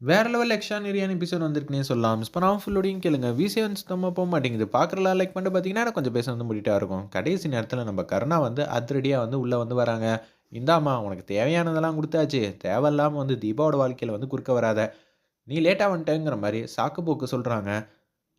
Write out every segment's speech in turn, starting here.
வேற level எக்ஸ்ட்ரானரியான episode வந்திருக்குன்னே சொல்லலாம். Miss பண்ணாம ஃபுல்லோடையும் கேளுங்க. விசே வந்து சுத்தமாக போக மாட்டேங்குது. பார்க்குறலாம் லைக் பண்ணிட்டு பார்த்தீங்கன்னா, கொஞ்சம் பேச வந்து முடிட்டாக இருக்கும். கடைசி நேரத்தில் நம்ம கருணா வந்து அதிரடியாக வந்து உள்ளே வந்து வராங்க. "இந்தாம்மா உனக்கு தேவையானதெல்லாம் கொடுத்தாச்சு தேவையில்லாமல் வந்து தீபாவோட வாழ்க்கையில் வந்து குறுக்க வராத. நீ லேட்டாக வந்துட்டேங்கிற மாதிரி சாக்கு போக்கு சொல்கிறாங்க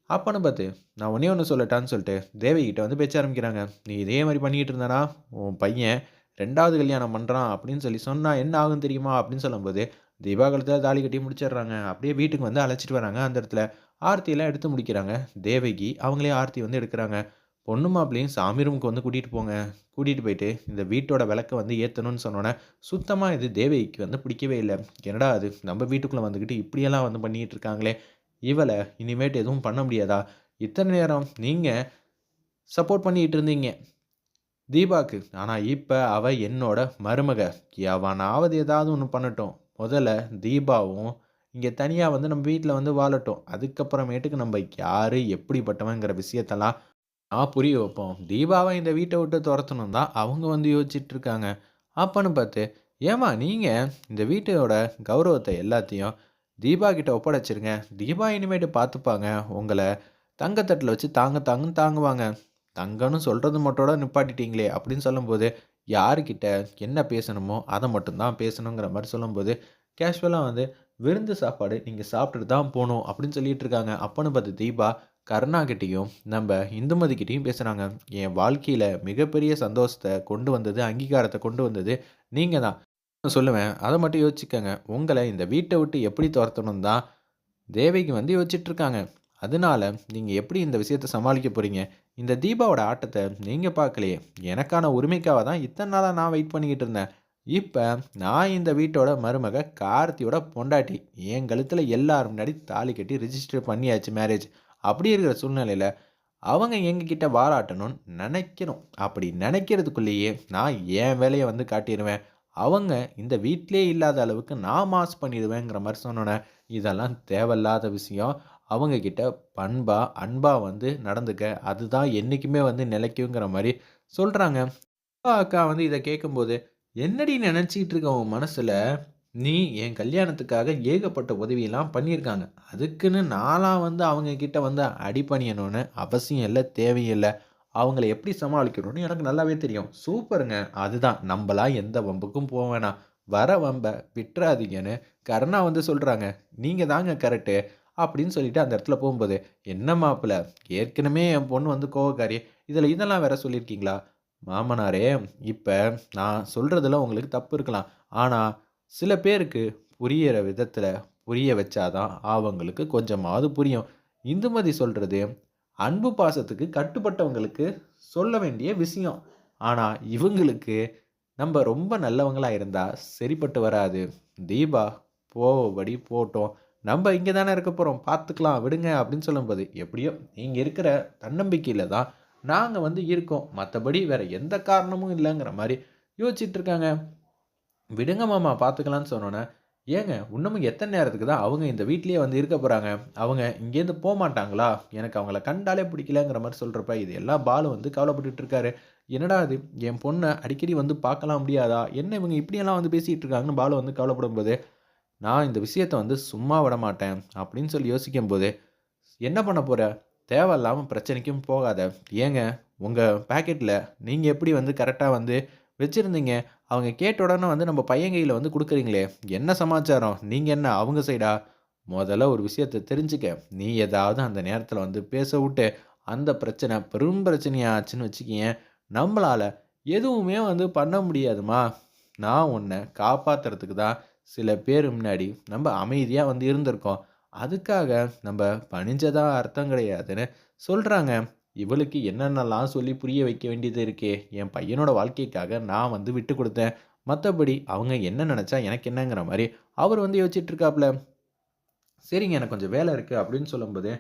அப்போன்னு பார்த்து, "நான் ஒன்னே ஒன்று சொல்லட்டான்னு" சொல்லிட்டு தேவகிட்ட வந்து பேச்ச ஆரம்பிக்கிறாங்க. "நீ இதே மாதிரி பண்ணிக்கிட்டு இருந்தானா உன் பையன் ரெண்டாவது கல்யாணம் பண்ணுறான் அப்படின்னு சொல்லி சொன்னால் என்ன ஆகும் தெரியுமா?" அப்படின்னு சொல்லும்போது, தீபா தாலி கட்டி முடிச்சிடுறாங்க. அப்படியே வீட்டுக்கு வந்து அழைச்சிட்டு வராங்க. அந்த இடத்துல ஆர்த்தியெல்லாம் எடுத்து முடிக்கிறாங்க தேவகி. அவங்களே ஆர்த்தி வந்து எடுக்கிறாங்க பொண்ணு மாப்பிள்ளையும் சாமி ரூமுக்கு வந்து கூட்டிகிட்டு போங்க. கூட்டிகிட்டு போயிட்டு இந்த வீட்டோட விளக்க வந்து ஏற்றணும்னு சொன்னோன்னே சுத்தமாக இது தேவகிக்கு வந்து பிடிக்கவே இல்லை "என்னடா இது நம்ம வீட்டுக்குள்ளே வந்துக்கிட்டு இப்படியெல்லாம் வந்து பண்ணிகிட்டு இருக்காங்களே, இவளை இனிமேட்டு எதுவும் பண்ண முடியாதா? இத்தனை நேரம் நீங்கள் சப்போர்ட் பண்ணிகிட்டு இருந்தீங்க தீபாக்கு. ஆனால் இப்போ அவள் என்னோட மருமக. அவனாவது ஏதாவது ஒன்று பண்ணட்டும். முதல்ல தீபாவும் இங்கே தனியாக வந்து நம்ம வீட்டில் வந்து வாழட்டும். அதுக்கப்புறமேட்டுக்கு நம்ம யார் எப்படிப்பட்டவங்கிற விஷயத்தெல்லாம் நான் புரிய வைப்போம். தீபாவை இந்த வீட்டை விட்டு துரத்தணும் தான் அவங்க வந்து யோசிச்சிட்ருக்காங்க அப்பன்னு பார்த்து, "ஏம்மா நீங்கள் இந்த வீட்டோட கௌரவத்தை எல்லாத்தையும் தீபா கிட்ட ஒப்படைச்சிருங்க. தீபா இனிமேட்டு பார்த்துப்பாங்க. உங்களை தங்கத்தட்டில் வச்சு தாங்க தாங்கன்னு தாங்குவாங்க. தங்கன்னு சொல்கிறது மட்டோட நிப்பாட்டிட்டீங்களே!" அப்படின்னு சொல்லும்போது, யாருக்கிட்ட என்ன பேசணுமோ அதை மட்டும் தான் பேசணுங்கிற மாதிரி சொல்லும்போது, கேஷுவலாக வந்து "விருந்து சாப்பாடு நீங்கள் சாப்பிட்டுட்டு தான் போகணும் அப்படின்னு சொல்லிட்டு இருக்காங்க. அப்பன்னு பார்த்து தீபா கருணாகிட்டையும் நம்ம இந்துமதிக்கிட்டையும் பேசுகிறாங்க "என் வாழ்க்கையில் மிகப்பெரிய சந்தோஷத்தை கொண்டு வந்தது, அங்கீகாரத்தை கொண்டு வந்தது நீங்கள் தான்." சொல்லுவேன். அதை மட்டும் யோசிச்சுக்கோங்க உங்களை இந்த வீட்டை விட்டு எப்படி துரத்தணும் தான் தேவைக்கு வந்து யோசிச்சுட்ருக்காங்க அதனால நீங்கள் எப்படி இந்த விஷயத்த சமாளிக்க போகிறீங்க இந்த தீபாவோட ஆட்டத்தை நீங்கள் பார்க்கலையே. எனக்கான உரிமைக்காக தான் இத்தனை நாளாக நான் வெயிட் பண்ணிக்கிட்டு இருந்தேன். இப்போ நான் இந்த வீட்டோட மருமக, கார்த்தியோட பொண்டாட்டி. என் கழுத்தில் எல்லாரும் முன்னாடி தாலி கட்டி ரிஜிஸ்டர் பண்ணியாச்சு மேரேஜ். அப்படி இருக்கிற சூழ்நிலையில் அவங்க எங்ககிட்ட வாராட்டணும்னு நினைக்கணும் அப்படி நினைக்கிறதுக்குள்ளேயே நான் என் வேலையை வந்து காட்டிடுவேன் அவங்க இந்த வீட்டிலே இல்லாத அளவுக்கு நான் மாஸ் பண்ணிடுவேங்கிற மாதிரி சொன்னோன்னே இதெல்லாம் தேவையில்லாத விஷயம். அவங்கக்கிட்ட பண்பாக அன்பாக வந்து நடந்துக்க. அதுதான் என்னைக்குமே வந்து நிலைக்குங்கிற மாதிரி சொல்கிறாங்க அப்பா, அக்கா வந்து இதை கேட்கும்போது, "என்னடி நினச்சிக்கிட்டு இருக்க உன் மனசில் நீ என் கல்யாணத்துக்காக ஏகப்பட்ட உதவியெல்லாம் பண்ணியிருக்காங்க. அதுக்குன்னு நானாக வந்து அவங்க கிட்ட வந்து அடிபணியணும்னு அவசியம் இல்லை தேவையும் அவங்கள எப்படி சமாளிக்கணும்னு எனக்கு நல்லாவே தெரியும்." "சூப்பருங்க. அதுதான் நம்மளாம் எந்த வம்புக்கும் போக வேணாம். வர வம்பை விட்றாதீங்கன்னு" கருணா வந்து சொல்கிறாங்க நீங்கள் தாங்க கரெக்ட்டு." அப்படின்னு சொல்லிட்டு அந்த இடத்துல போகும்போது, "என்ன மாப்பிள, ஏற்கனவே என் பொண்ணு வந்து கோவக்காரி. இதில் இதெல்லாம் வேற சொல்லியிருக்கீங்களா?" "மாமனாரே, இப்போ நான் சொல்றதுல உங்களுக்கு தப்பு இருக்கலாம். ஆனால் சில பேருக்கு புரியிற விதத்தில் புரிய வச்சாதான் அவங்களுக்கு கொஞ்சமாவது புரியும். இந்துமதி சொல்கிறது அன்பு, பாசத்துக்கு கட்டுப்பட்டவங்களுக்கு சொல்ல வேண்டிய விஷயம். ஆனால் இவங்களுக்கு நம்ம ரொம்ப நல்லவங்களாக இருந்தால் சரிப்பட்டு வராது. தீபா போவபடி போட்டோம் நம்ம இங்கே தானே இருக்க போகிறோம் பார்த்துக்கலாம் விடுங்க." அப்படின்னு சொல்லும்போது, "எப்படியோ நீங்கள் இருக்கிற தன்னம்பிக்கையில் தான் நாங்கள் வந்து இருக்கோம். மற்றபடி வேற எந்த காரணமும் இல்லைங்கிற மாதிரி யோசிச்சுட்டு இருக்காங்க. "விடுங்க மாமா பார்த்துக்கலான்னு சொன்னோன்னே "ஏங்க இன்னமும் எத்தனை நேரத்துக்கு தான் அவங்க இந்த வீட்லேயே வந்து இருக்க போகிறாங்க அவங்க இங்கேருந்து போக மாட்டாங்களா எனக்கு அவங்கள கண்டாலே பிடிக்கலங்கிற" மாதிரி சொல்கிறப்ப இது எல்லாம் பாலும் வந்து கவலைப்பட்டுட்டு இருக்காரு. "என்னடா இது என் பொண்ணை அடிக்கடி வந்து பார்க்கலாம் முடியாதா? என்ன இவங்க இப்படியெல்லாம் வந்து பேசிகிட்டு இருக்காங்கன்னு" பாலு வந்து கவலைப்படும்போது, "நான் இந்த விஷயத்த வந்து சும்மா விட மாட்டேன் அப்படின்னு சொல்லி யோசிக்கும்போது, "என்ன பண்ண போகிற தேவையில்லாமல் பிரச்சனைக்கும் போகாத. ஏங்க உங்கள் பேக்கெட்டில் நீங்கள் எப்படி வந்து கரெக்டாக வந்து வச்சுருந்தீங்க அவங்க கேட்ட உடனே வந்து நம்ம பையன் கையில் வந்து கொடுக்குறீங்களே என்ன சமாச்சாரம்? நீங்கள் என்ன அவங்க சைடா? முதல்ல ஒரு விஷயத்த தெரிஞ்சுக்க. நீ ஏதாவது அந்த நேரத்தில் வந்து பேச விட்டு அந்த பிரச்சனை பெரும் பிரச்சனையாச்சுன்னு ஆச்சுன்னு நம்மளால் எதுவுமே வந்து பண்ண முடியாதும்மா. நான் உன்னை காப்பாற்றுறதுக்கு தான் சில பேர் முன்னாடி நம்ம அமைதியாக வந்து இருந்திருக்கோம். அதுக்காக நம்ம பணிஞ்சதாக அர்த்தம் கிடையாதுன்னு" சொல்கிறாங்க இவளுக்கு என்னென்னலாம் சொல்லி புரிய வைக்க வேண்டியது இருக்கே. என் பையனோட வாழ்க்கைக்காக நான் வந்து விட்டு கொடுத்தேன் மற்றபடி அவங்க என்ன நினச்சா எனக்கு என்னங்கிற மாதிரி அவர் வந்து யோசிச்சுட்டு இருக்காப்ல. "சரிங்க எனக்கு கொஞ்சம் வேலை இருக்குது அப்படின்னு சொல்லும்போது,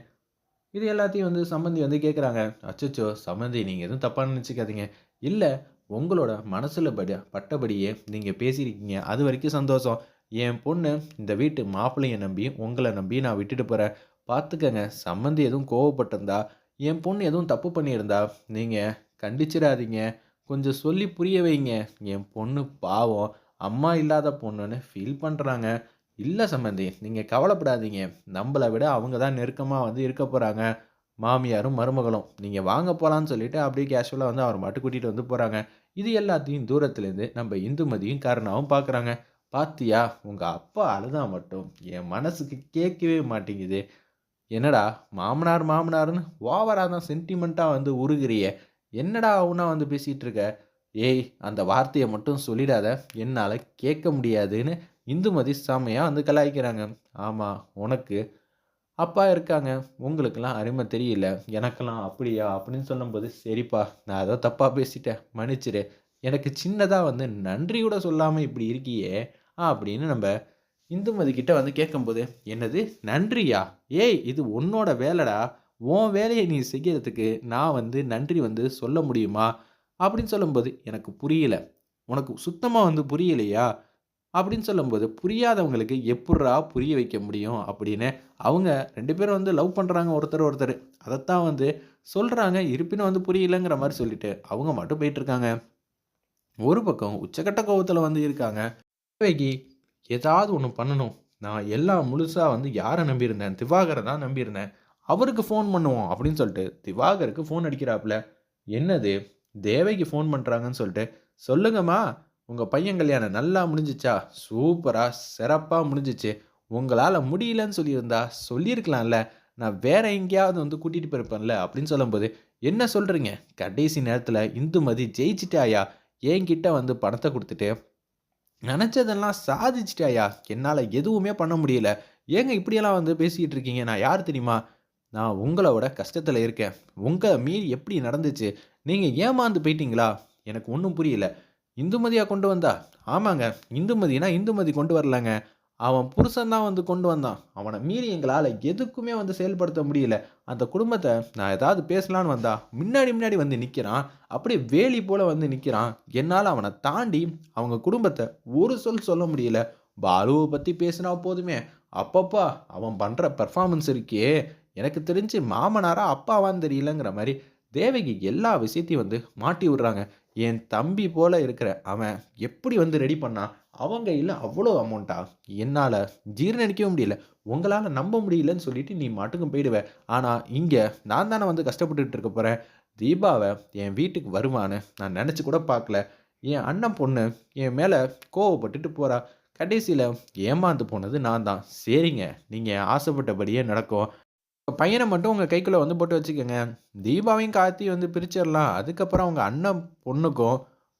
இது எல்லாத்தையும் வந்து சம்மந்தி வந்து கேட்குறாங்க. "அச்சச்சோ! சம்மந்தி நீங்கள் எதுவும் தப்பாக நினச்சிக்காதீங்க இல்லை உங்களோட மனசில் படி பட்டபடியே நீங்கள் பேசியிருக்கீங்க. அது வரைக்கும் சந்தோஷம். என் பொண்ணு இந்த வீட்டு மாப்பிள்ளையை நம்பி, உங்களை நம்பி நான் விட்டுட்டு போகிறேன் பார்த்துக்கங்க சம்மந்தி எதுவும் கோவப்பட்டிருந்தா, என் பொண்ணு எதுவும் தப்பு பண்ணியிருந்தா, நீங்கள் கண்டிச்சிடாதீங்க கொஞ்சம் சொல்லி புரிய வைங்க. என் பொண்ணு பாவம். அம்மா இல்லாத பொண்ணுன்னு ஃபீல் பண்ணுறாங்க இல்லை சம்மந்தி. நீங்கள் கவலைப்படாதீங்க. நம்மளை விட அவங்க தான் நெருக்கமாக வந்து இருக்க போகிறாங்க மாமியாரும், மருமகளும். நீங்கள் வாங்க போகலான்னு சொல்லிட்டு அப்படியே கேஷுவலாக வந்து அவர் மட்டும் கூட்டிகிட்டு வந்து போகிறாங்க இது எல்லாத்தையும் தூரத்துலேருந்து நம்ம இந்துமதியும், கருணாவும் பார்க்குறாங்க. "பாத்தியா, உங்கள் அப்பா அழுதா மட்டும் என் மனசுக்கு கேட்கவே மாட்டேங்குது. என்னடா மாமனார் மாமனார்னு ஓவராக தான் சென்டிமெண்ட்டாக வந்து உருகிறிய என்னடா அவனா வந்து பேசிகிட்டு இருக்க? ஏய் அந்த வார்த்தையை மட்டும் சொல்லிடாத. என்னால் கேட்க முடியாதுன்னு" இந்துமதி செமையாக வந்து கலாய்க்கிறாங்க. ஆமாம் உனக்கு அப்பா இருக்காங்க. உங்களுக்கெல்லாம் அருமை தெரியல. எனக்கெல்லாம் அப்படியா?" அப்படின்னு சொல்லும்போது, "சரிப்பா, நான் ஏதோ தப்பாக பேசிட்டேன். மன்னிச்சிடு. எனக்கு சின்னதாக வந்து நன்றி கூட சொல்லாமல் இப்படி இருக்கியே" அப்படின்னு நம்ம இந்துமதி கிட்ட வந்து கேட்கும்போது, "என்னது நன்றியா? ஏய் இது உன்னோட வேலைடா. உன் வேலையை நீ செய்கிறதுக்கு நான் வந்து நன்றி வந்து சொல்ல முடியுமா?" அப்படின்னு சொல்லும்போது, "எனக்கு புரியல. உனக்கு சுத்தமாக வந்து புரியலையா?" அப்படின்னு சொல்லும்போது, "புரியாதவங்களுக்கு எப்புட்றா புரிய வைக்க முடியும்?" அப்படின்னு அவங்க ரெண்டு பேரும் வந்து லவ் பண்ணுறாங்க ஒருத்தர் ஒருத்தர். அதைத்தான் வந்து சொல்கிறாங்க இருப்பினும் வந்து புரியலங்கிற மாதிரி சொல்லிட்டு, அவங்க மட்டும் போயிட்டுருக்காங்க. ஒரு பக்கம் உச்சக்கட்ட கோபத்தில் வந்து இருக்காங்க. தேவகி ஏதாவது ஒன்று பண்ணணும். நான் எல்லாம் முழுசாக வந்து யாரை நம்பியிருந்தேன்? திவாகரை தான் நம்பியிருந்தேன். அவருக்கு ஃபோன் பண்ணுவோம் அப்படின்னு சொல்லிட்டு திவாகருக்கு ஃபோன் அடிக்கிறாப்புல. என்னது? தேவகி ஃபோன் பண்ணுறாங்கன்னு சொல்லிட்டு, "சொல்லுங்கம்மா, உங்கள் பையன் கல்யாணம் நல்லா முடிஞ்சிச்சா சூப்பராக சிறப்பாக முடிஞ்சிச்சு உங்களால் முடியலன்னு சொல்லியிருந்தா சொல்லியிருக்கலாம்ல. நான் வேற எங்கேயாவது வந்து கூட்டிகிட்டு போயிருப்பேன்ல." அப்படின்னு சொல்லும்போது, "என்ன சொல்கிறீங்க கடைசி நேரத்தில் இந்துமதி ஜெயிச்சிட்டாயா? என்கிட்ட வந்து பணத்தை கொடுத்துட்டு நினச்சதெல்லாம் சாதிச்சிட்டாயா? என்னால் எதுவுமே பண்ண முடியல. ஏங்க இப்படியெல்லாம் வந்து பேசிக்கிட்டு இருக்கீங்க? நான் யார் தெரியுமா? நான் உங்களோட கஷ்டத்தில் இருக்கேன். உங்கள் மீறி எப்படி நடந்துச்சு? நீங்கள் ஏமாந்து போயிட்டீங்களா? எனக்கு ஒன்றும் புரியல." இந்துமதியாக கொண்டு வந்தா?" "ஆமாங்க. இந்துமதினா இந்துமதி கொண்டு வரலங்க. அவன் புருஷன் தான் வந்து கொண்டு வந்தான். அவனை மீறி எங்களால் எதுக்குமே வந்து செயல்படுத்த முடியல. அந்த குடும்பத்தை நான் ஏதாவது பேசலான்னு வந்தா, முன்னாடி முன்னாடி வந்து நிற்கிறான் அப்படியே வேலி போல் வந்து நிற்கிறான் என்னால் அவனை தாண்டி அவங்க குடும்பத்தை ஒரு சொல் சொல்ல முடியல. பாலுவை பற்றி பேசினா போதுமே, அப்பப்பா! அவன் பண்ணுற பெர்ஃபார்மன்ஸ் இருக்கே, எனக்கு தெரிஞ்சு மாமனாரா, அப்பாவான்னு தெரியலங்கிற மாதிரி தேவகி எல்லா விஷயத்தையும் வந்து மாட்டி விடுறாங்க. என் தம்பி போல இருக்கிற அவன் எப்படி வந்து ரெடி பண்ணான்? அவன் கையில் அவ்வளோ அமௌண்ட்டா? என்னால் ஜீரணிக்கவே முடியல. உங்களால் நம்ப முடியலன்னு சொல்லிட்டு நீ மாட்டுக்கும் போயிடுவேன் ஆனால் இங்கே நான் தானே வந்து கஷ்டப்பட்டுட்டு இருக்க போகிறேன் தீபாவை என் வீட்டுக்கு வருவான்னு நான் நினச்சி கூட பார்க்கல. என் அண்ணன் பொண்ணு என் மேலே கோவப்பட்டுட்டு போகிறா கடைசியில் ஏமாந்து போனது நான் தான். சரிங்க, நீங்கள் ஆசைப்பட்டபடியே நடக்கும். பையனை மட்டும் உங்கள் கைக்குள்ளே வந்து போட்டு வச்சுக்கோங்க தீபாவையும், கார்த்தியும் வந்து பிரிச்சிடலாம் அதுக்கப்புறம் உங்கள் அண்ணன் பொண்ணுக்கும்,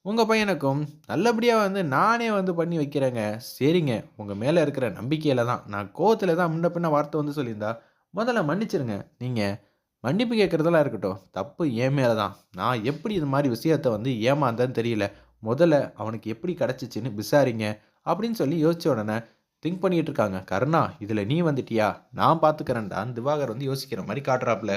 உங்கள் பையனுக்கும் நல்லபடியாக வந்து நானே வந்து பண்ணி வைக்கிறேங்க." "சரிங்க, உங்கள் மேலே இருக்கிற நம்பிக்கையில் தான். நான் கோவத்தில் தான் முன்ன பின்ன வார்த்தை வந்து சொல்லியிருந்தா, முதல்ல மன்னிச்சிருங்க. நீங்கள் மன்னிப்பு கேட்குறதெல்லாம் இருக்கட்டும். தப்பு என் மேலே தான். நான் எப்படி இது மாதிரி விஷயத்த வந்து ஏமாந்தேன்னு தெரியல. முதல்ல அவனுக்கு எப்படி கிடச்சிச்சின்னு விசாரிங்க." அப்படின்னு சொல்லி யோசிச்ச உடனே திங்க் பண்ணிகிட்டு இருக்காங்க. "கருணா, இதில் நீ வந்துட்டியா? நான் பார்த்துக்கிறேன்டான்னு" திவாகர் வந்து யோசிக்கிற மாதிரி காட்டுறாப்புல.